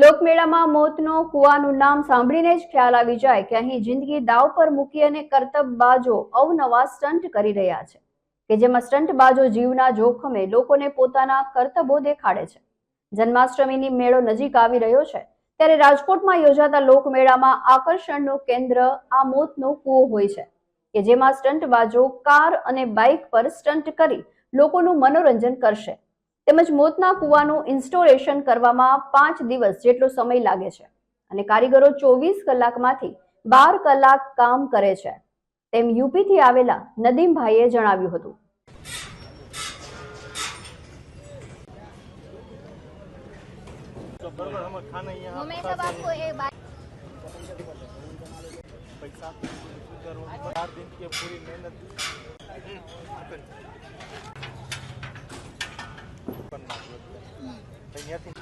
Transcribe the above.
લોકમેળામાં મોતનો કુવાનું નામ સાંભળીને જ ખ્યાલ આવી જાય કે અહીં જિંદગી દાવ પર મૂકી અને કરતબબાજો અવનવા સ્ટન્ટ કરી રહ્યા છે, કે જેમાં સ્ટન્ટબાજો જીવના જોખમે લોકોને પોતાના કરતબો દેખાડે છે. જન્માષ્ટમીની મેળો નજીક આવી રહ્યો છે, ત્યારે રાજકોટમાં યોજાતા લોકમેળામાં આકર્ષણનું કેન્દ્ર આ મોતનો કૂવો હોય છે, કે જેમાં સ્ટન્ટબાજો કાર અને બાઇક પર સ્ટન્ટ કરી લોકોનું મનોરંજન કરશે. તેમજ મોતના કૂવાનું ઇન્સ્ટોલેશન કરવામાં પાંચ દિવસ જેટલો સમય લાગે છે અને કારીગરો ચોવીસ કલાકમાંથી બાર કલાક કામ કરે છે તેમ યુપીથી આવેલા નદીમભાઈએ જણાવ્યું હતું तो बराबर हम खाना यहाँ वो मैं सब आपको एक बात पैसा करो चार दिन की पूरी मेहनत Peña tiene